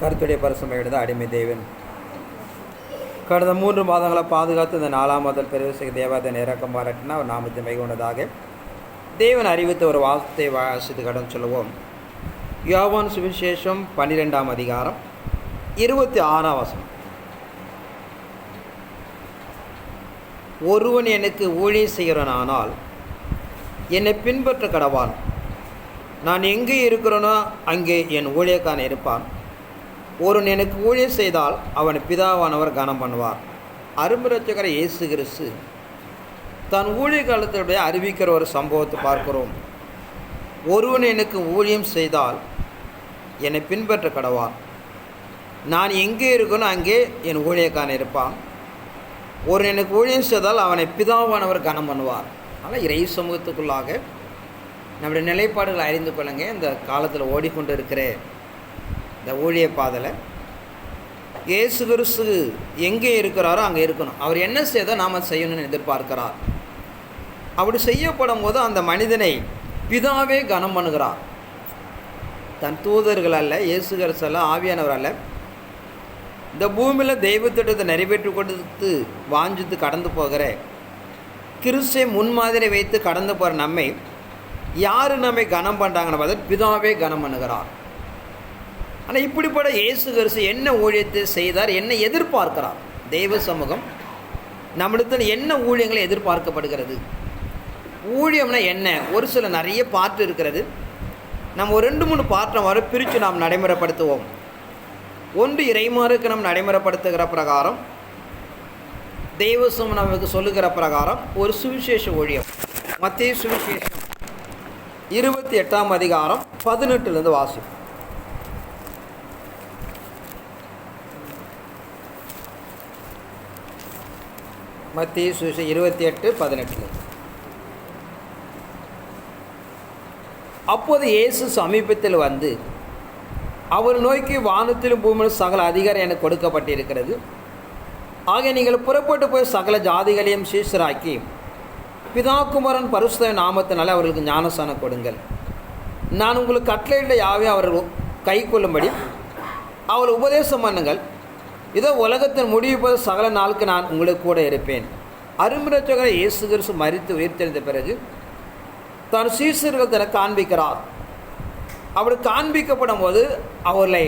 கருத்துடைய பரிசுமை எடுத்த அடிமை தேவன். கடந்த மூன்று மாதங்களை பாதுகாத்து இந்த நாலாம் முதல் பெருவிசைக்கு தேவாதன் இறக்கம் பாராட்டினா அவர் நாமத்தை மிகுந்ததாக தேவன் அறிவித்த ஒரு வாசத்தை வாசித்து கடன் சொல்லுவோம். யோவான் சுவிசேஷம் பன்னிரெண்டாம் அதிகாரம் இருபத்தி ஆறாம் வசனம். ஒருவன் எனக்கு ஊழிய செய்கிறனானால் என்னை பின்பற்ற கடவான். நான் எங்கே இருக்கிறேனோ அங்கே என் ஊழியக்காரன் இருப்பான். ஒருவன் எனக்கு ஊழியம் செய்தால் அவன் பிதாவானவர் கனம் பண்ணுவார். அரும்பரட்சகர இயேசு கிறிஸ்து. தன் ஊழிய காலத்துடைய அறிவிக்கிற ஒரு சம்பவத்தை பார்க்கிறோம். ஒருவன் எனக்கு ஊழியம் செய்தால் என்னை பின்பற்ற கடவான் நான் எங்கே இருக்கேனோ அங்கே என் ஊழியக்காரன் இருப்பான். ஒரு எனக்கு ஊழியம் செய்தால் அவனை பிதாவானவர் கனம் பண்ணுவார். ஆனால் இறை சமூகத்துக்குள்ளாக நம்முடைய நிலைப்பாடுகளை அறிந்து கொள்ளுங்க. இந்த காலத்தில் ஓடிக்கொண்டு இருக்கிற இந்த ஊழிய பாதையில் இயேசு கிறிஸ்து எங்கே இருக்கிறாரோ அங்கே இருக்கணும். அவர் என்ன செய்தோ நாம் செய்யணும்னு எதிர்பார்க்கிறார். அப்படி செய்யப்படும் போது அந்த மனிதனை பிதாவே கனம் பண்ணுகிறார். தன் தூதர்கள் அல்ல இயேசு கிறிஸ்து அல்ல ஆவியானவர் அல்ல. இந்த பூமியில் தெய்வ திட்டத்தை நிறைவேற்றி கொடுத்து வாஞ்சித்து கடந்து போகிற கிறிஸ்தை முன்மாதிரி வைத்து கடந்து போகிற நம்மை யார் நம்மை கனம் பண்ணுறாங்கன்னு பார்த்தா பிதாவே கனம் பண்ணுகிறார். ஆனால் இப்படிப்பட்ட இயேசு கரிசு என்ன ஊழியத்தை செய்தார் என்ன எதிர்பார்க்கிறார். தெய்வ சமூகம் நம்மிடத்தில் என்ன ஊழியங்களை எதிர்பார்க்கப்படுகிறது? ஊழியம்னா என்ன? ஒரு சில நிறைய பாட்டு இருக்கிறது. நம்ம ஒரு ரெண்டு மூணு பாட்டம் வர பிரித்து நாம் நடைமுறைப்படுத்துவோம். ஒன்று இறைமாருக்கு நாம் நடைமுறைப்படுத்துகிற பிரகாரம். தெய்வசம் நமக்கு சொல்லுகிற பிரகாரம். ஒரு சுவிசேஷ ஊழியம். மத்திய சுவிசேஷம் இருபத்தி எட்டாம் அதிகாரம் பதினெட்டுலேருந்து வாசிப்போம். மத்திய சுச இருபத்தி எட்டு பதினெட்டு. அப்போது இயேசு சமீபத்தில் வந்து அவர் நோய்க்கு வானத்திலும் பூமியிலும் சகல அதிகாரம் எனக்கு கொடுக்கப்பட்டிருக்கிறது. ஆக நீங்கள் புறப்பட்டு போய் சகல ஜாதிகளையும் சீசராக்கி பிதாகுமரன் பரிசுத்த நாமத்தினால அவர்களுக்கு ஞானசானம் கொடுங்கள். நான் உங்களுக்கு கட்டளையிட யாவே அவர்கள் கை கொள்ளும்படி அவள் உபதேசம் பண்ணுங்கள். இதோ உலகத்தின் முடிவு சகல நாளுக்கு நான் உங்களுக்கு கூட இருப்பேன். அருமிரட்சகர இயேசு கிறிஸ்து மறித்து உயிர்த்தெழுந்த பிறகு தன் சீசர்கள் தனக்கு காண்பிக்கிறார். அப்படி காண்பிக்கப்படும் போது அவர்களை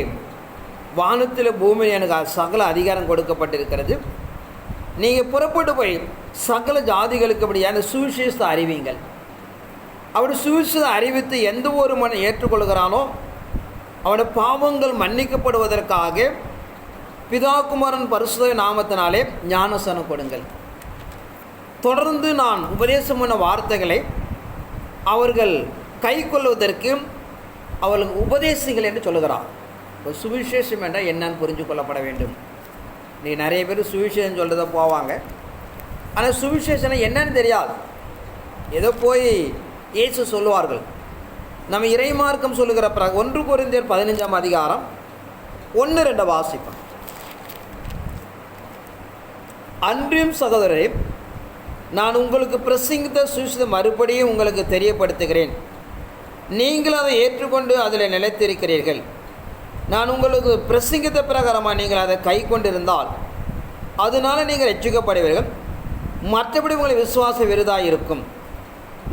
வானத்தில் பூமியில் எனக்கு சகல அதிகாரம் கொடுக்கப்பட்டிருக்கிறது. நீங்கள் புறப்பட்டு போய் சகல ஜாதிகளுக்கு அப்படியான சுவிசேஷத்தை அறிவிங்கள். அப்படி சுவிசேஷத்தை அறிவித்து எந்த ஒரு மனம் ஏற்றுக்கொள்கிறானோ அவனுடைய பாவங்கள் மன்னிக்கப்படுவதற்காக பிதாகுமாரன் பரிசுத நாமத்தினாலே ஞானசனம் கொடுங்கள் தொடர்ந்து நான் உபதேசம் பண்ண வார்த்தைகளை அவர்கள் கை கொள்வதற்கு அவர்களுக்கு உபதேசிகள் என்று சொல்லுகிறார். இப்போ சுவிசேஷம் என்றால் என்னன்னு புரிஞ்சு கொள்ளப்பட வேண்டும். நீ நிறைய பேர் சுவிசேஷம் சொல்கிறத போவாங்க. ஆனால் சுவிசேஷனை என்னன்னு தெரியாது. ஏதோ போய் இயேசு சொல்லுவார்கள். நம்ம இறைமார்க்கம் சொல்லுகிற பிற ஒன்று குறைந்தர் பதினஞ்சாம் அதிகாரம் ஒன்று ரெண்டு வாசிப்போம். அன்றியும் சகோதரரே நான் உங்களுக்கு பிரசங்கித்த சுவிசேஷத்தை மறுபடியும் உங்களுக்கு தெரியப்படுத்துகிறேன். நீங்கள் அதை ஏற்றுக்கொண்டு அதில் நிலைத்திருக்கிறீர்கள். நான் உங்களுக்கு பிரசங்கித்த பிரகாரமாக நீங்கள் அதை கை கொண்டிருந்தால் அதனால் நீங்கள் ரட்சிக்கப்படுவீர்கள் மற்றபடி உங்களை விசுவாச விருதாக இருக்கும்.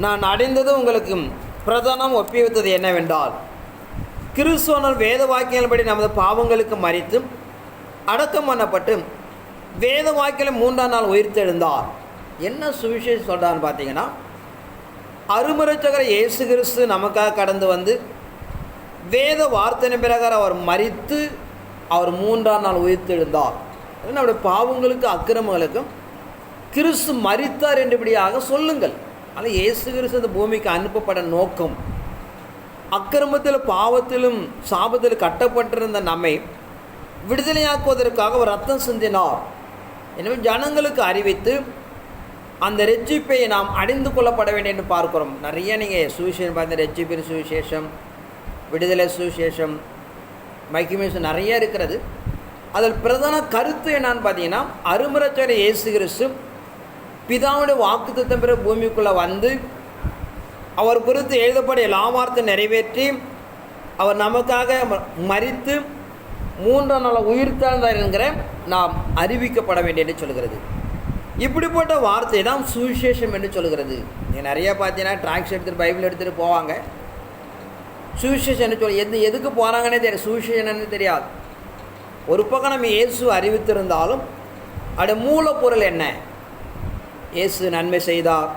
நான் அடைந்தது உங்களுக்கு பிரதானம் ஒப்பிவித்தது என்னவென்றால் கிறிஸ்துவனர் வேத வாக்கியங்களபடி நமது பாவங்களுக்கு மறித்து அடக்கம் பண்ணப்பட்டு வேத வாக்கில் மூன்றாம் நாள் உயிர்த்தெழுந்தார் என்ன சுவிசேஷம் சொல்கிறான்னு பார்த்தீங்கன்னா அருமரச்சகர இயேசு கிறிஸ்து நமக்காக கடந்து வந்து வேத வார்த்தையின் பிரகாரம் அவர் மறித்து அவர் மூன்றாம் நாள் உயிர்த்தெழுந்தார் நம்முடைய பாவங்களுக்கு அக்கிரமங்களுக்கும் கிறிஸ்து மறித்தார் என்றபடியாக சொல்லுங்கள். ஆனால் இயேசு கிறிஸ்து இந்த பூமிக்கு அனுப்பப்பட நோக்கம் அக்கிரமத்தில் பாவத்திலும் சாபத்தில் கட்டப்பட்டிருந்த நம்மை விடுதலையாக்குவதற்காக ஒரு ரத்தம் சிந்தினார். எனவே ஜனங்களுக்கு அறிவித்து அந்த ரெச்சிப்பை நாம் அடைந்து கொள்ளப்பட வேண்டும் என்று பார்க்கிறோம். நிறைய நீங்கள் சுவிசேஷம் பார்த்த ரெச்சிப்பின் சுவிசேஷம் விடுதலை சுவிசேஷம் மைக்கிமேஷன் நிறைய இருக்கிறது. அதில் பிரதான கருத்து என்னான்னு பார்த்தீங்கன்னா அருமரச்சர இயேசு கிறிஸ்து பிதாவுடைய திட்டம் பிற பூமிக்குள்ளே வந்து அவர் குறித்து எழுதப்பட்ட எல்லா வார்த்தை நிறைவேற்றி அவர் நமக்காக ம- மூன்றாம் நாள் உயிர்த்தாழ்ந்தார் என்கிற நாம் அறிவிக்கப்பட வேண்டிய சொல்கிறது. இப்படிப்பட்ட வார்த்தை தான் சுவிசேஷம் என்று சொல்கிறது. நீ நிறைய பார்த்தீங்கன்னா ட்ராக்ஸ் எடுத்துகிட்டு பைபிள் எடுத்துகிட்டு போவாங்க. சுவிசேஷன் சொல்லி எந்த எதுக்கு போகிறாங்கன்னே தெரியும் சுவிசேஷன்னு தெரியாது. ஒரு பக்கம் நம்ம இயேசு அறிவித்திருந்தாலும் அது மூலப்பொருள் என்ன? இயேசு நன்மை செய்தார்.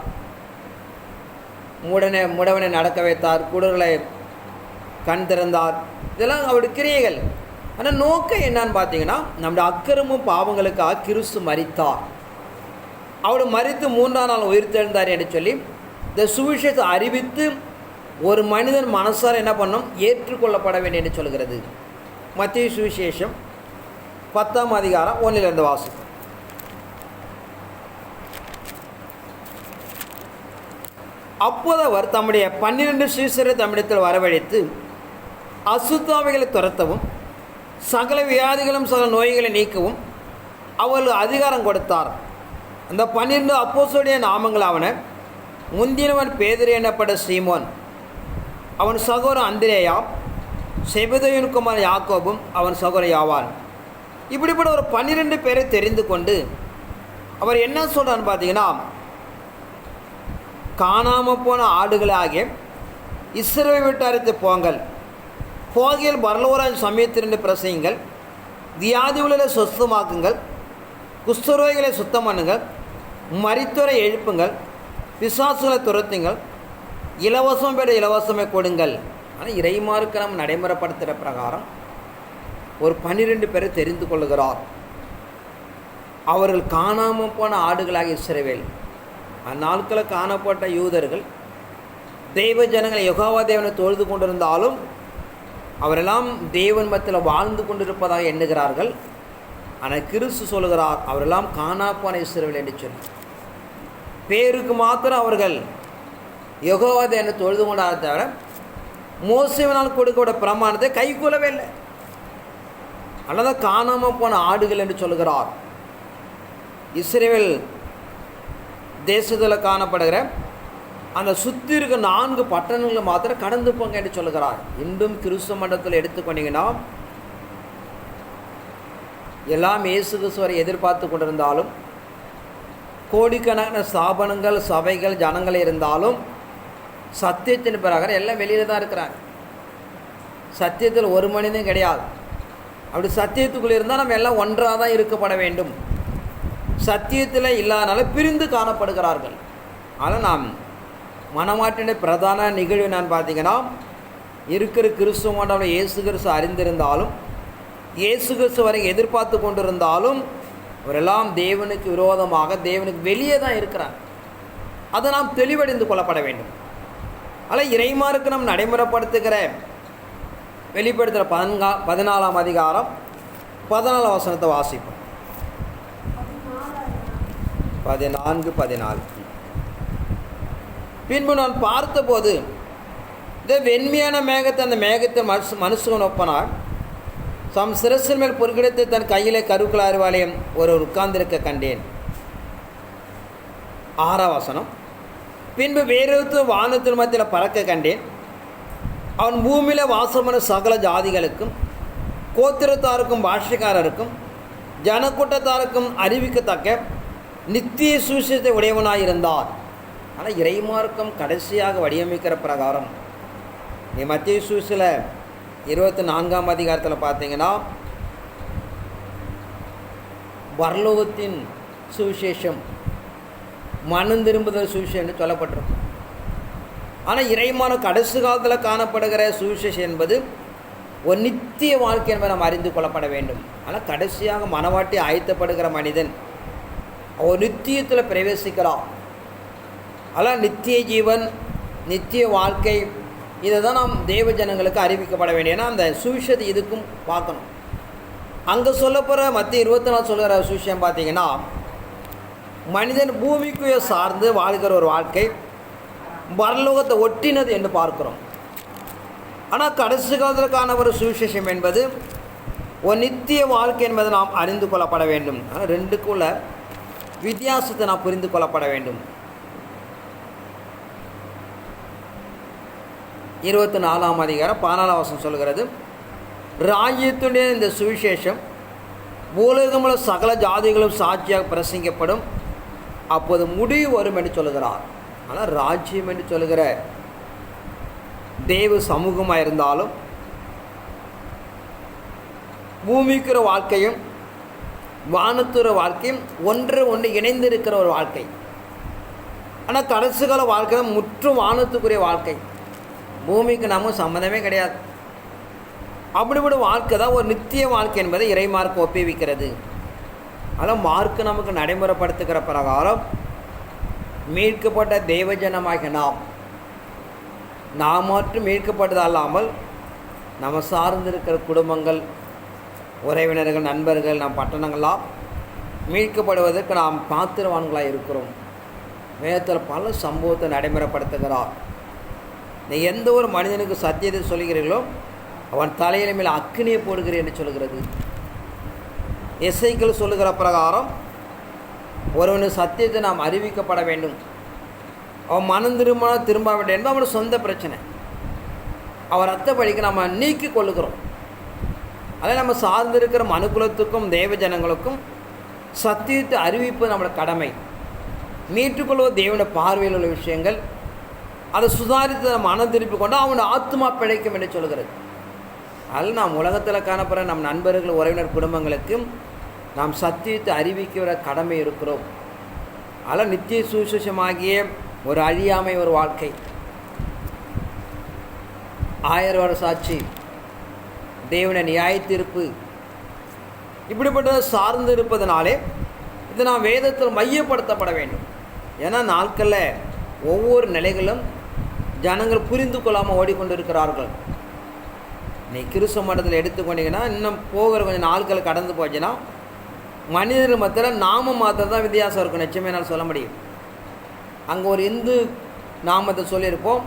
மூடனை முடவனை நடக்க வைத்தார். குடர்களை கண் திறந்தார். இதெல்லாம் அவருடைய கிரியைகள். ஆனால் நோக்கம் என்னன்னு பார்த்தீங்கன்னா நம்முடைய அக்கிரமும் பாவங்களுக்காக கிறிஸ்து மறித்தார் அவர் மறித்து மூன்றாம் நாள் உயிர்த்தெழுந்தார் என்று சொல்லி இந்த சுவிசேஷத்தை அறிவித்து ஒரு மனிதன் மனசார என்ன பண்ணும்? ஏற்றுக்கொள்ளப்பட வேண்டும் என்று சொல்கிறது மத்திய சுவிசேஷம் பத்தாம் அதிகாரம் ஒன்றிலிருந்து வாசிக்கும் அப்போது அவர் தம்முடைய பன்னிரண்டு சீசரை தம்மிடத்தில் வரவழைத்து அசுத்தாவைகளை துரத்தவும் சகல வியாதிகளும் சகல நோய்களை நீக்கவும் அவர்களுக்கு அதிகாரம் கொடுத்தார். அந்த பன்னிரண்டு அப்போசுடைய நாமங்கள் அவனை முந்தினவன் பேதிரி எனப்பட்ட சீமோன்? அவன் சகோதரன் அந்திரேயா. செபதையின் குமார் யாக்கோபும் அவன் சகோதரன் யாவான். இப்படிப்பட்ட ஒரு பன்னிரெண்டு பேரை தெரிந்து கொண்டு அவர் என்ன சொல்கிறான்னு பார்த்தீங்கன்னா காணாமல் போன ஆடுகளாகிய இஸ்ரவை விட்டாரித்து போங்கள். போகையில் பரலோராஜ் சமயத்திரண்டு பிரசையுங்கள் வியாதிகளை சொஸ்தமாக்குங்கள் குஷ்டரோகிகளை சுத்தம் பண்ணுங்கள் மரித்துறை எழுப்புங்கள் பிசாசுகளை துரத்துங்கள் இலவசம் பெற இலவசமே கொடுங்கள். ஆனால் இறைமாருக்கு நம்ம நடைமுறைப்படுத்துகிற பிரகாரம் ஒரு பன்னிரெண்டு பேரை தெரிந்து கொள்கிறார் அவர்கள் காணாமல் போன ஆடுகளாக இசைவேல் அந்நாட்களில் காணப்பட்ட யூதர்கள் தெய்வ ஜனங்களை யுகாவா தேவனை தொழுது கொண்டிருந்தாலும் அவரெல்லாம் தேவன் மத்தியில் வாழ்ந்து கொண்டிருப்பதாக எண்ணுகிறார்கள். ஆனால் கிறிஸ்து சொல்கிறார் அவரெல்லாம் காணாப்பான இஸ்ரவேல் என்று சொல்லி பேருக்கு மாத்திரம் அவர்கள் யுகோவா என்று தொழுது கொண்டாத தவிர மோசவினால் கொடுக்கப்பட்ட பிரமாணத்தை கைகூலவே இல்லை. அல்லது காணாமல் போன ஆடுகள் என்று சொல்கிறார் இஸ்ரேல் தேசத்தில் காணப்படுகிற அந்த சுற்றி இருக்க நான்கு பட்டணங்களை மாத்திரம் கடந்து போங்க என்று சொல்கிறார் இன்றும் கிறிஸ்துவ மண்டலத்தில் எடுத்துக்கொண்டீங்கன்னா எல்லாம் இயேசு கிறிஸ்துவரை எதிர்பார்த்து கொண்டிருந்தாலும் கோடிக்கணக்கான ஸ்தாபனங்கள் சபைகள் ஜனங்கள் இருந்தாலும் சத்தியத்தின் பிறகு எல்லாம் வெளியில் தான் இருக்கிறாங்க. சத்தியத்தில் ஒரு மனிதன் கிடையாது. அப்படி சத்தியத்துக்குள்ளே இருந்தால் நம்ம எல்லாம் ஒன்றாக தான் இருக்கப்பட வேண்டும். சத்தியத்தில் இல்லாதனால பிரிந்து காணப்படுகிறார்கள். ஆனால் நாம் மனமாற்றின பிரதான நிகழ்வு நான் பார்த்தீங்கன்னா இருக்கிற கிறிஸ்துவ மண்டலம் இயேசு கிறிஸ்து அறிந்திருந்தாலும் இயேசு கிறிஸ்து வரை எதிர்பார்த்து கொண்டிருந்தாலும் அவரெல்லாம் தேவனுக்கு விரோதமாக தேவனுக்கு வெளியே தான் இருக்கிறார் அதை நாம் தெளிவடைந்து கொள்ளப்பட வேண்டும். ஆனால் இறைமாருக்கு நாம் நடைமுறைப்படுத்துகிற வெளிப்படுத்துகிற பதினா பதினாலாம் அதிகாரம் பதினாலாம் வசனத்தை வாசிப்போம். பதினான்கு பதினாலு. பின்பு நான் பார்த்தபோது இந்த வெண்மையான மேகத்தை அந்த மேகத்தை மனுஷ மனுஷன் ஒப்பனார் தம் சிரசின் மேல் பொருட்கிடத்தை தன் கையிலே கருக்கள் அறிவாலயம் ஒரு உட்கார்ந்திருக்க கண்டேன். ஆறாவசனம் பின்பு வேறொருத்து வானத்தின் மத்தியில் பறக்க கண்டேன். அவன் பூமியில் வாசமான சகல ஜாதிகளுக்கும் கோத்திரத்தாருக்கும் பாஷைக்காரருக்கும் ஜனக்கூட்டத்தாருக்கும் அறிவிக்கத்தக்க நித்திய சூசியத்தை உடையவனாயிருந்தார். ஆனால் இறைமார்க்கம் கடைசியாக வடிவமைக்கிற பிரகாரம் நீ மத்திய சூசில் இருபத்தி நான்காம் அதிகாரத்தில் பார்த்தீங்கன்னா பரலோகத்தின் சுவிசேஷம் மனம் திரும்புதல் சுவிசேஷம்னு சொல்லப்பட்டிருக்கும் ஆனால் இறைமான கடைசி காலத்தில் காணப்படுகிற சுவிசேஷம் என்பது ஒரு நித்திய வாழ்க்கை என்பதை நாம் அறிந்து கொள்ளப்பட வேண்டும். ஆனால் கடைசியாக மனவாட்டி ஆயத்தப்படுகிற மனிதன் ஒரு நித்தியத்தில் பிரவேசிக்கிறான். ஆனால் நித்திய ஜீவன் நித்திய வாழ்க்கை இதை தான் நாம் தேவ ஜனங்களுக்கு அறிவிக்கப்பட வேண்டிய ஏன்னா அந்த சுவிஷத்தை இதுக்கும் பார்க்கணும். அங்கே சொல்லப்போகிற மத்திய இருபத்தி நாலு சொல்கிற சுவிஷயம் பார்த்தீங்கன்னா மனிதன் பூமிக்குய சார்ந்து வாழ்கிற ஒரு வாழ்க்கை பரலோகத்தை ஒட்டினது என்று பார்க்கிறோம். ஆனால் கடைசி காலத்திற்கான ஒரு சுவிசேஷம் என்பது ஒரு நித்திய வாழ்க்கை என்பதை நாம் அறிந்து கொள்ளப்பட வேண்டும். ஆனால் ரெண்டுக்குள்ள வித்தியாசத்தை நாம் புரிந்து கொள்ளப்பட வேண்டும். இருபத்தி நாலாம் அதிகாரம் பதினாலாம் வசம் சொல்கிறது ராஜ்யத்துடைய இந்த சுவிசேஷம் உலகமுள்ள சகல ஜாதிகளும் சாட்சியாக பிரசங்கப்படும் அப்போது முடிவு வரும் என்று சொல்லுகிறார். ஆனால் ராஜ்யம் என்று சொல்லுகிற தேவ சமூகமாக இருந்தாலும் பூமிக்கிற வாழ்க்கையும் வானத்துற வாழ்க்கையும் ஒன்று ஒன்று இணைந்து இருக்கிற ஒரு வாழ்க்கை. ஆனால் கடைசி கால வாழ்க்கை முற்றும் வானத்துக்குரிய வாழ்க்கை. பூமிக்கு நமக்கு சம்மந்தமே கிடையாது. அப்படிப்பட்ட வாழ்க்கை தான் ஒரு நித்திய வாழ்க்கை என்பதை இறைமார்க்கு ஒப்புவிக்கிறது. ஆனால் மார்க்கு நமக்கு நடைமுறைப்படுத்துகிற பிரகாரம் மீட்கப்பட்ட தெய்வஜனமாகிய நாம் நாம் மட்டும் மீட்கப்பட்டது அல்லாமல் நம்ம சார்ந்திருக்கிற குடும்பங்கள் உறவினர்கள் நண்பர்கள் நம் பட்டணங்களாம் மீட்கப்படுவதற்கு நாம் பாத்திரவான்களாக இருக்கிறோம். வேதத்தில் பல சம்பவத்தை நடைமுறைப்படுத்துகிறார். நீ எந்த ஒரு மனிதனுக்கு சத்தியத்தை சொல்கிறீர்களோ அவன் தலையில மேல் அக்கினியை போடுகிறேன் என்று சொல்கிறது இசைக்கள் சொல்லுகிற பிரகாரம் ஒருவனுக்கு சத்தியத்தை நாம் அறிவிக்கப்பட வேண்டும். அவன் மனம் திரும்ப திரும்ப வேண்டும் என்பது அவனோட சொந்த பிரச்சனை. அவர் ரத்தப்படிக்கு நம்ம நீக்கி கொள்ளுகிறோம். அதை நம்ம சார்ந்திருக்கிற மனுக்குலத்துக்கும் தேவ ஜனங்களுக்கும் சத்தியத்தை அறிவிப்பது நம்மளோட கடமை. மீட்டுக்கொள்வது தேவனுடைய பார்வையில் உள்ள விஷயங்கள். அதை சுதாரித்து நம்ம மனம் திருப்பி கொண்டு அவனோட ஆத்மா பிழைக்கும் என்று சொல்கிறது. அதில் நாம் உலகத்தில் காணப்படுற நம் நண்பர்கள் உறவினர் குடும்பங்களுக்கும் நாம் சத்தியத்தை அறிவிக்கிற கடமை இருக்கிறோம். அதில் நித்திய சுவிசேஷமாகிய ஒரு அழியாமை ஒரு வாழ்க்கை. ஆயிரம் வருட சாட்சி. தேவன நியாயத்தீர்ப்பு. இப்படிப்பட்டதை சார்ந்து இருப்பதனாலே இது நாம் வேதத்தில் மையப்படுத்தப்பட வேண்டும். ஏன்னா நாட்களில் ஒவ்வொரு நிலைகளும் ஜனங்கள் புரிந்து கொள்ளாமல் ஓடிக்கொண்டிருக்கிறார்கள். நீ கிறிஸ்துவ மட்டத்தில் எடுத்துக்கொண்டீங்கன்னா இன்னும் போகிற கொஞ்சம் நாட்கள் கடந்து போச்சுன்னா மனிதர்கள் மத்தியில் நாம மாத்திரம் தான் வித்தியாசம் இருக்கும். நிச்சயமே என்னால் சொல்ல முடியும். அங்கே ஒரு இந்து நாமத்தை சொல்லியிருப்போம்.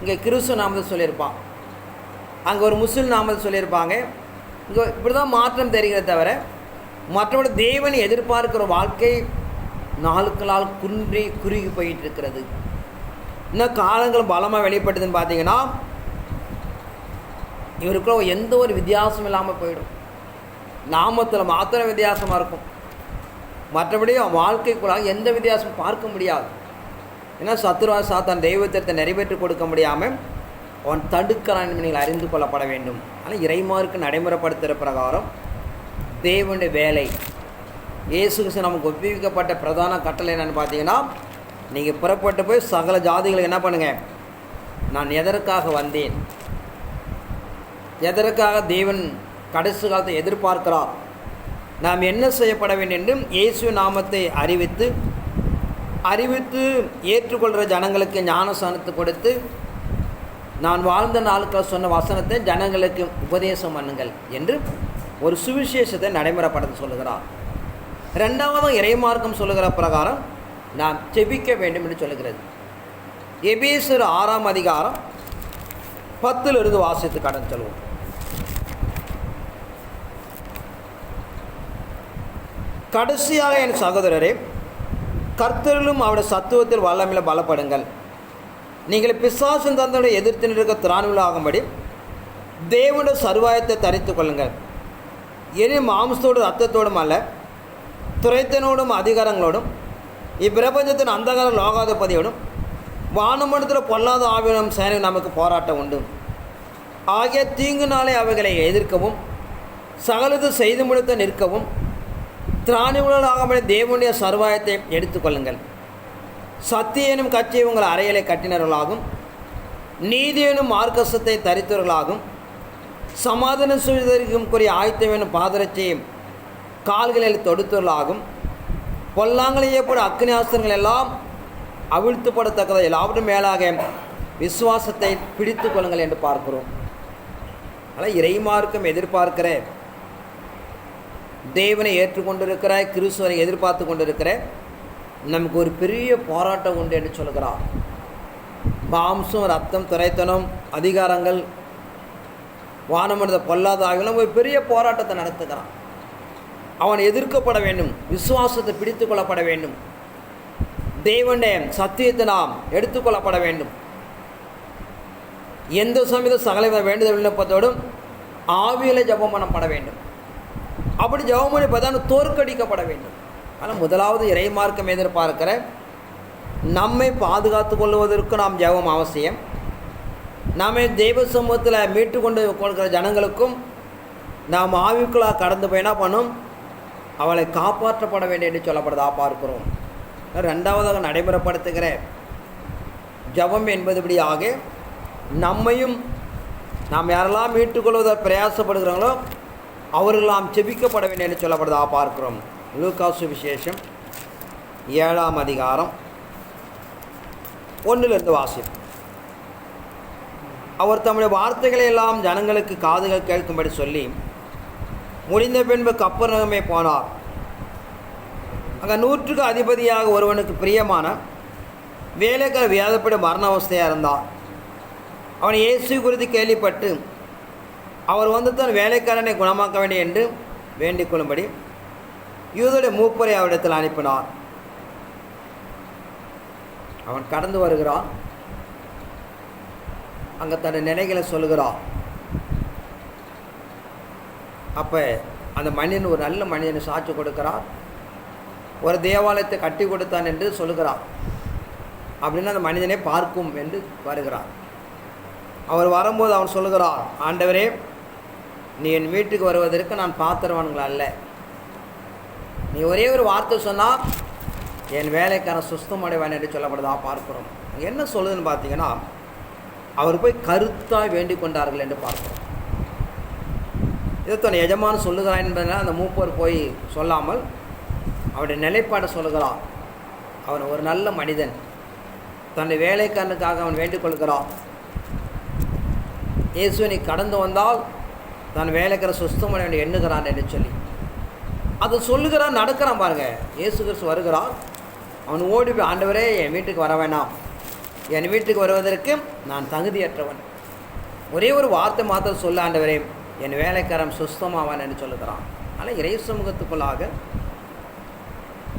இங்கே கிறிஸ்துவ நாமத்தை சொல்லியிருப்பான். அங்கே ஒரு முஸ்லீம் நாமத்தை சொல்லியிருப்பாங்க. இங்கே இப்படி தான் மாற்றம் தெரிகிறத தவிர மற்றபடி தேவனை எதிர்பார்க்கிற வாழ்க்கை நாளுக்கு நாள் குன்றி குறுகி போயிட்டு இருக்கிறது. இன்னும் காலங்கள் பலமாக வெளிப்பட்டதுன்னு பார்த்தீங்கன்னா இவருக்குள்ள எந்த ஒரு வித்தியாசமும் இல்லாமல் போயிடும். நாமத்தில் மாத்திரம் வித்தியாசமாக இருக்கும். மற்றபடி வாழ்க்கைக்குள்ளாக எந்த வித்தியாசமும் பார்க்க முடியாது. ஏன்னா சத்ருவா சாத்தான் தெய்வத்திரத்தை நிறைவேற்றி கொடுக்க முடியாமல் அவன் தடுக்கிறான் என்று நீங்கள் அறிந்து கொள்ளப்பட வேண்டும். ஆனால் இறைமாருக்கு நடைமுறைப்படுத்துகிற பிரகாரம் தேவனுடைய வேலை. இயேசு நமக்கு ஒப்புவிக்கப்பட்ட பிரதான கட்டளை என்னன்னு பார்த்தீங்கன்னா நீங்கள் புறப்பட்டு போய் சகல ஜாதிகளுக்கு என்ன பண்ணுங்கள் நான் எதற்காக வந்தேன்? எதற்காக தேவன் கடைசி காலத்தை எதிர்பார்க்கிறார்? நாம் என்ன செய்யப்பட வேண்டும் என்றும் இயேசு நாமத்தை அறிவித்து அறிவித்து ஏற்றுக்கொள்கிற ஜனங்களுக்கு ஞானசானத்தை கொடுத்து நான் வாழ்ந்த நாளுக்கள் சொன்ன வசனத்தை ஜனங்களுக்கு உபதேசம் பண்ணுங்கள் என்று ஒரு சுவிசேஷத்தை நடைமுறைப்படுத்த சொல்லுகிறார். ரெண்டாவது இறைமார்க்கம் சொல்லுகிற பிரகாரம் நாம் செபிக்க வேண்டும் என்று சொல்லுகிறது. எபேசர் ஆறாம் அதிகாரம் பத்திலிருந்து வாசித்து கடன் சொல்வோம். கடைசியாக என் சகோதரரே கர்த்தரிலும் அவருடைய சத்துவத்தில் வல்லமையில் பலப்படுங்கள். நீங்கள் பிசாசின் தந்தனை எதிர்த்து நிற்க திராணுகளாகும்படி தேவனுடைய சர்வாயத்தை தரித்து கொள்ளுங்கள். எனி மாம்சத்தோடு ரத்தத்தோடும் அல்ல துறைத்தனோடும் அதிகாரங்களோடும் இப்பிரபஞ்சத்தின் அந்தகார லோகாதிபதியோடும் வானமண்டத்தில் பொல்லாத ஆவியம் சேனை நமக்கு போராட்டம் உண்டு. ஆகிய தீங்கு நாளை அவைகளை எதிர்க்கவும் சகலது செய்து முடித்த நிற்கவும் திராணிவுடனாக தேவனுடைய சர்வாயத்தை எடுத்துக்கொள்ளுங்கள் சத்திய எனும் கட்சி உங்கள் அறையிலே கட்டினவர்களாகும். நீதி எனும் மார்க்கசத்தை தரித்தவர்களாகும். சமாதான சுழிதற்கும் கூறிய ஆயத்தம் எனும் பாதரட்சியை கால்களில் தொடுத்தவர்களாகும். பொல்லாங்களை ஏற்பட அக்னி ஆஸ்திரங்கள் எல்லாம் அவிழ்த்துப்படத்தக்கதை எல்லாவற்றும் மேலாக விசுவாசத்தை பிடித்து கொள்ளுங்கள் என்று பார்க்கிறோம். ஆனால் இறைமார்க்கம் எதிர்பார்க்கிற தேவனை ஏற்றுக்கொண்டிருக்கிற கிறிஸ்துவனை எதிர்பார்த்து கொண்டிருக்கிற நமக்கு ஒரு பெரிய போராட்டம் உண்டு என்று சொல்கிறார். மாம்சம் ரத்தம் துரைத்தனம் அதிகாரங்கள் வானமனித பொல்லாத ஆகியோரும் ஒரு பெரிய போராட்டத்தை நடத்துகிறான் அவன் எதிர்க்கப்பட வேண்டும் விசுவாசத்தை பிடித்து கொள்ளப்பட வேண்டும். தேவனுடைய சத்தியத்தை நாம் எடுத்துக்கொள்ளப்பட வேண்டும். எந்த சமயத்த சகலவித வேண்டுதல் விண்ணப்பத்தோடும் ஆவியில் ஜபம் பண்ணப்பட வேண்டும். அப்படி ஜெபம் பண்ணி பார்த்தா தோற்கடிக்கப்பட வேண்டும். ஆனால் முதலாவது இறைமார்க்கம் எதிர்பார்க்கிற நம்மை பாதுகாத்து கொள்வதற்கு நாம் ஜெபம் அவசியம். நாமே தெய்வ சமூகத்தில் மீட்டு கொண்டு கொடுக்கிற ஜனங்களுக்கும் நாம் ஆவிக்குள்ளாக கடந்து போய் என்ன பண்ணும்? அவளை காப்பாற்றப்பட வேண்டும் என்று சொல்லப்படுதா பார்க்கிறோம் ரெண்டாவதாக நடைமுறைப்படுத்துகிற ஜபம் என்பதுபடியாக நம்மையும் நாம் யாரெல்லாம் மீட்டுக்கொள்வதற்கு பிரயாசப்படுகிறாங்களோ அவர்களாம் செபிக்கப்பட வேண்டும் என்று சொல்லப்படுதா பார்க்கிறோம் லூகாசு விசேஷம் ஏழாம் அதிகாரம் ஒன்றிலிருந்து வாசிப்போம். அவர் தம்முடைய வார்த்தைகளை எல்லாம் ஜனங்களுக்கு காதுகள் கேட்கும்படி சொல்லி முடிந்த பின்பு கப்பர்நகமே போனார். அங்கே நூற்றுக்கு அதிபதியாக ஒருவனுக்கு பிரியமான வேலைக்கார வியாதப்படி மரண அவஸ்தையாக இருந்தான். அவன் இயேசு குறித்து கேள்விப்பட்டு அவர் வந்து தன் வேலைக்காரனை குணமாக்க வேண்டும் என்று வேண்டிக் கொள்ளும்படி யூதோடைய மூப்பரை அவரிடத்தில் அனுப்பினார். அவன் கடந்து வருகிறான். அங்கே தன் நிலைகளை சொல்கிறான் அப்போ அந்த மனிதன் ஒரு நல்ல மனிதன் சாட்சி கொடுக்கிறார். ஒரு தேவாலயத்தை கட்டி கொடுத்தான் என்று சொல்கிறார். அப்படின்னு அந்த மனிதனை பார்க்கும் என்று வருகிறார். அவர் வரும்போது அவன் சொல்கிறார் ஆண்டவரே நீ என் வீட்டுக்கு வருவதற்கு நான் பாத்திரவான்கள் அல்ல. நீ ஒரே ஒரு வார்த்தை சொன்னால் என் வேலைக்காரன் சுஸ்தம் அடைவான் என்று சொல்லப்படுதா பார்க்கிறோம். என்ன சொல்லுதுன்னு பார்த்தீங்கன்னா அவர் போய் கருத்தாக வேண்டிக் கொண்டார்கள் என்று பார்க்கிறோம். இதைத்தான் எஜமான் சொல்லுகிறான் என்பதனால் அந்த மூப்பர் போய் சொல்லாமல் அவருடைய நிலைப்பாடை சொல்லுகிறான். அவன் ஒரு நல்ல மனிதன். தன்னுடைய வேலைக்காரனுக்காக அவன் வேண்டிக் கொள்கிறான். இயேசு நீ கடந்து வந்தால் தன் வேலைக்கிற சுஸ்தம் என்று எண்ணுகிறான் என்று சொல்லி. அதை சொல்லுகிறான் நடக்கிறான் பாருங்க. இயேசு கிறிஸ்து வருகிறான் அவன் ஓடி போய் ஆண்டவரே என் வீட்டுக்கு வர வேணாம். என் வீட்டுக்கு வருவதற்கு நான் தகுதியற்றவன். ஒரே ஒரு வார்த்தை மாத்திரம் சொல்ல ஆண்டவரே என் வேலைக்காரன் சுஸ்தமாவான்னு என்று சொல்லுகிறான். ஆனால் இறை சமூகத்துக்குள்ளாக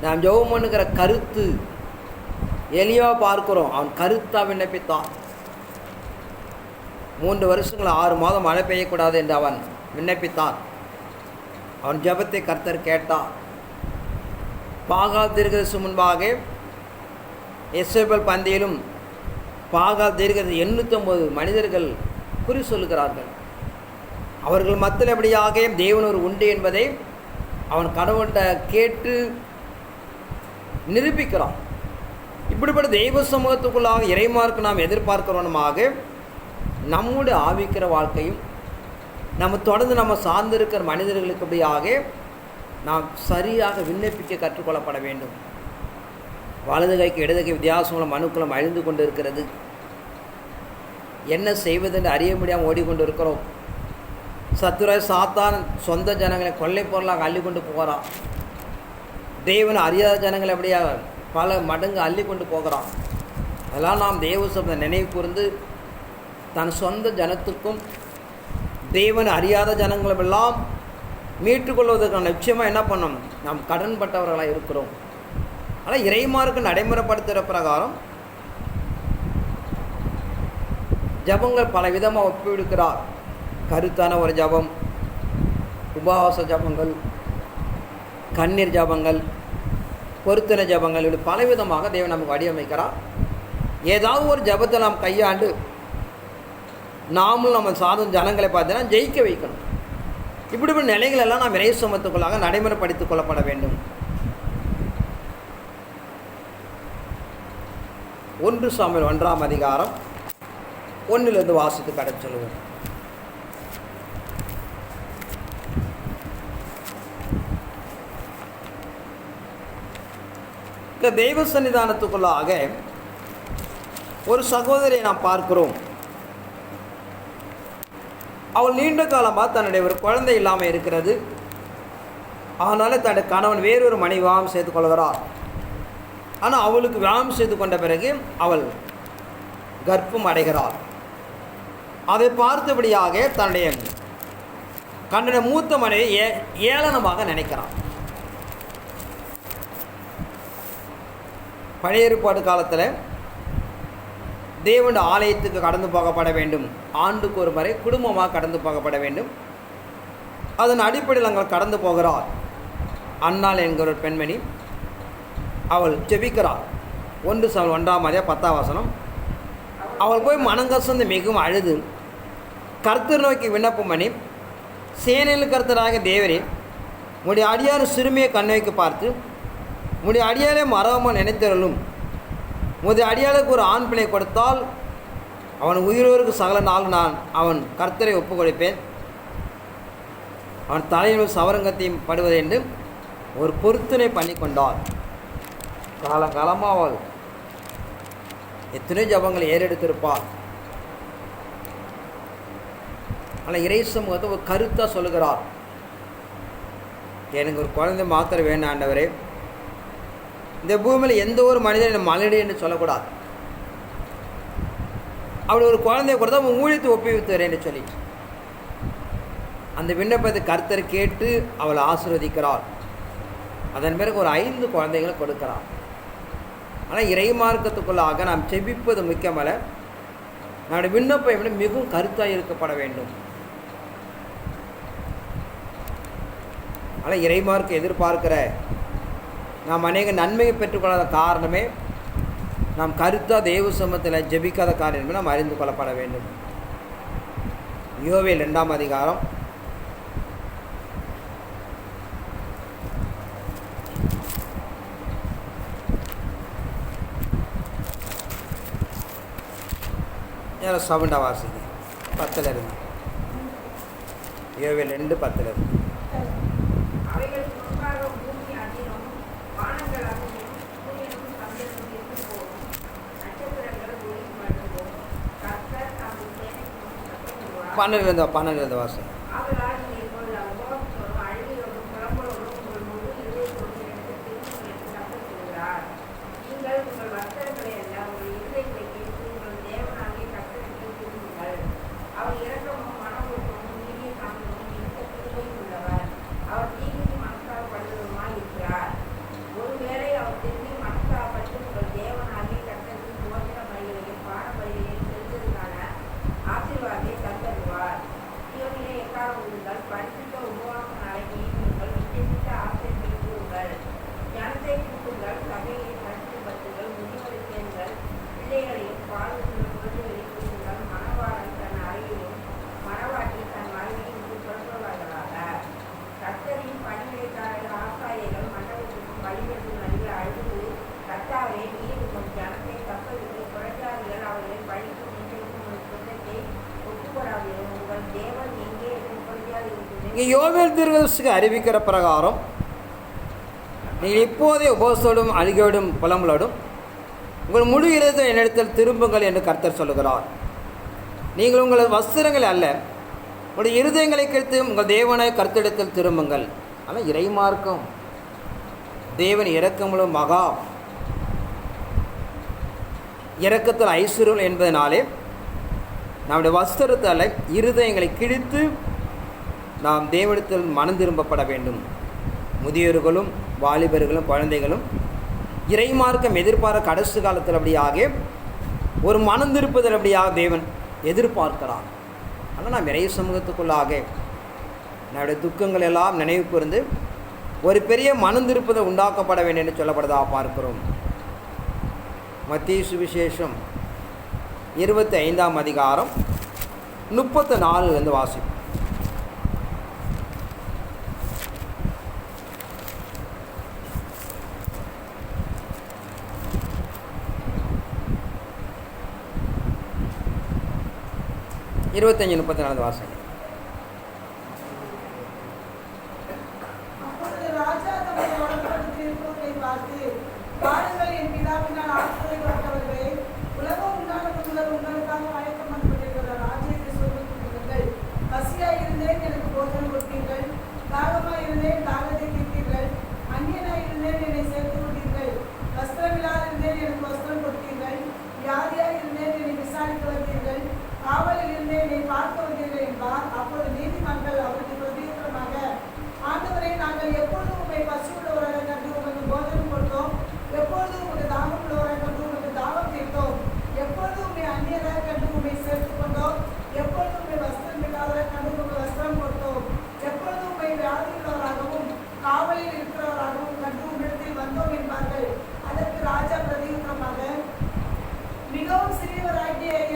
நாம் ஜெபம் பண்ணுகிற கருத்து எளியாக பார்க்குறோம். அவன் கருத்தாக விண்ணப்பித்தான். மூன்று வருஷங்கள் ஆறு மாதம் மழை பெய்யக்கூடாது என்று அவன் விண்ணப்பித்தான். அவன் ஜெபத்தை கர்த்தர் கேட்டான் பாகால் தீர்க்கதரிசி முன்பாக எஸ்எபல் பந்தயிலும் பாகால் தீர்க்கதரிசி எண்ணூற்றொம்பது மனிதர்கள் குறி சொல்லுகிறார்கள். அவர்கள் மத்தியில் எப்படியாக தேவன் ஒரு உண்டு என்பதை அவன் கடவுள்கிட்ட கேட்டு நிரூபிக்கிறான். இப்படிப்பட்ட தெய்வ சமூகத்துக்குள்ளாக இறைமார்க்கு நாம் எதிர்பார்க்கிறவனுமாக நம்முடைய ஆவிக்கிற வாழ்க்கையும் நம்ம தொடர்ந்து நம்ம சார்ந்திருக்கிற மனிதர்களுக்கு அப்படியாக நாம் சரியாக விண்ணப்பிக்க கற்றுக்கொள்ளப்பட வேண்டும். வலது கைக்கு இடது கை வித்தியாசங்களும் மனுக்களும் அழிந்து கொண்டு இருக்கிறது என்ன செய்வதென்று அறிய முடியாமல் ஓடிக்கொண்டு இருக்கிறோம் சத்துராஜ் சாத்தான் சொந்த ஜனங்களை கொள்ளை பொருளாக அள்ளி கொண்டு போகிறான். தேவன் அறியாத ஜனங்களை அப்படியே பல மடங்கு அள்ளி கொண்டு போகிறான். அதெல்லாம் நாம் தேவ சபை நினைவு கூர்ந்து தன் சொந்த ஜனத்துக்கும் தேவன் அறியாத ஜனங்களெல்லாம் மீட்டுக்கொள்வதற்கான நிச்சயமாக என்ன பண்ணோம்? நாம் கடன்பட்டவர்களாக இருக்கிறோம். ஆனால் இறைமாருக்கு நடைமுறைப்படுத்துகிற பிரகாரம் ஜபங்கள் பல விதமாக ஒப்பிடுக்கிறார் கருத்தான ஒரு ஜபம் உபவாச ஜபங்கள் கண்ணீர் ஜபங்கள் பொருத்தன ஜபங்கள் இப்படி பலவிதமாக தேவன் நமக்கு வடிவமைக்கிறார். ஏதாவது ஒரு ஜபத்தை நாம் கையாண்டு நாமும் நம்ம சாதும் ஜனங்களை பார்த்தீங்கன்னா ஜெயிக்க வைக்கணும். இப்படி நிலைகள் எல்லாம் நாம் இறை சமத்துக்குள்ளாக நடைமுறைப்படுத்திக் கொள்ளப்பட வேண்டும். ஒன்று சாமியல் ஒன்றாம் அதிகாரம் ஒன்றிலிருந்து வாசித்து கடை சொல்லுவோம். இந்த தெய்வ சன்னிதானத்துக்குள்ளாக ஒரு சகோதரியை நாம் பார்க்கிறோம். அவள் நீண்ட காலமாக தன்னுடைய ஒரு குழந்தை இல்லாமல் இருக்கிறது. அதனால் தன்னுடைய கணவன் வேறொரு மனைவி விவாகம் செய்து கொள்கிறார். ஆனால் அவளுக்கு விவாகம் செய்து கொண்ட பிறகு அவள் கர்ப்பம் அடைகிறாள். அதை பார்த்தபடியாக தன்னுடைய கண்ணுடைய மூத்த மனைவி ஏ ஏளனமாக நினைக்கிறான் பழைய ஏற்பாடு காலத்தில் தேவன் ஆலயத்துக்கு கடந்து போகப்பட வேண்டும். ஆண்டுக்கு ஒரு முறை குடும்பமாக கடந்து போகப்பட வேண்டும். அதன் அடிப்படையில் நாங்கள் கடந்து போகிறார். அன்னாள் என்கிற ஒரு பெண்மணி அவள் ஜெபிக்கிறாள். ஒன்று சவல் ஒன்றாம் மாதிரியா பத்தாம் வசனம். அவள் போய் மனங்கசந்து மிகவும் அழுது. கர்த்தர் நோக்கி விண்ணப்பம் பண்ணி சேனையில் கர்த்தராக தேவரே உடைய அடியார் சிறுமியை கண்ணோக்கி பார்த்து உடைய அடியாரை மறவாமல் நினைத்தருளும். உடைய அடியாளுக்கு ஒரு ஆண் பிள்ளை கொடுத்தால் அவன் உயிரோருக்கு சகல நாள் நான் அவன் கர்த்தரை ஒப்புக்கொடுப்பேன். அவன் தலையினுள் சவரங்கத்தையும் படுவது என்று ஒரு பொருத்தனை பண்ணி கொண்டாள் காலகாலமாக அவள் எத்தனை ஜபங்களை ஏறெடுத்திருப்பாள். ஆனால் இறை சமூகத்தை ஒரு கருத்தாக சொல்கிறார் எனக்கு ஒரு குழந்தை மாத்திரம் வேண்டாண்டவரே இந்த பூமியில் எந்த ஒரு மனிதன் மலடி என்று சொல்லக்கூடாது. அவள் ஒரு குழந்தைய கொடுத்தா அவன் ஊழியத்தை ஒப்புவித்துறேன் சொல்லி. அந்த விண்ணப்பத்தை கர்த்தர் கேட்டு அவளை ஆசிர்வதிக்கிறாள் அதன் பிறகு ஒரு ஐந்து குழந்தைகளை கொடுக்கிறாள் ஆனால் இறை மார்க்கத்துக்குள்ளாக நாம் செபிப்பது முக்கியமல்ல. நம்முடைய விண்ணப்பம் விட மிகவும் கருத்தாக இருக்கப்பட வேண்டும். ஆனால் இறைமார்க்கு எதிர்பார்க்கிற நாம் அநேக நன்மையை பெற்றுக்கொள்ளாத காரணமே நாம் கருத்தாக தெய்வ சமத்தில் ஜெபிக்காத காரணமே நாம் அறிந்து கொள்ளப்பட வேண்டும். யோவேல் ரெண்டாம் அதிகாரம். யாரோ சவுண்டா வாசிங்க. பத்தில் இருந்து. யோவேல் ரெண்டு பத்தில் இருந்து. பன்னெண்டு இருந்து பன்னெண்டு இருந்து வாசிங்க இங்கே யோவேல் திருவசுக்கு அறிவிக்கிற பிரகாரம் நீங்கள் இப்போதே உபோசோடும் அழுகையோடும் புலம்பலோடும் உங்கள் முழு இருதயத்தை என்னிடத்தில் திரும்புங்கள் என்று கர்த்தர் சொல்லுகிறார். நீங்கள் உங்கள் வஸ்திரங்கள் அல்ல உங்களுடைய இருதயங்களை கெடுத்து உங்கள் தேவனை கர்த்தரிடத்தில் திரும்புங்கள். ஆனால் இறைமார்க்கம் தேவன் இரக்கமுள்ள மகா. இறக்கத்தில் ஐஸ்வர்யம் என்பதனாலே நம்முடைய வஸ்திரத்தால் இருதயங்களை கிழித்து நாம் தேவனிடத்தில் மனம் திரும்பப்பட வேண்டும். முதியோர்களும் வாலிபர்களும் குழந்தைகளும் இறைமார்க்கம் எதிர்பார்க்க கடைசி காலத்தில் அப்படியாக ஒரு மனம் திருப்பதில் அப்படியாக தேவன் எதிர்பார்க்கிறான் ஆனால் நாம் இறை சமூகத்துக்குள்ளாக நம்முடைய துக்கங்கள் எல்லாம் நினைவு கூர்ந்து ஒரு பெரிய மனம் திருப்பதை உண்டாக்கப்பட வேண்டும் என்று சொல்லப்படுதா பார்க்கிறோம். மத்திய சுவிசேஷம் இருபத்தி ஐந்தாம் அதிகாரம் முப்பத்து நாலுலேருந்து வாசிப்போம். இருபத்தஞ்சி முப்பத்தி நாலு வாசனை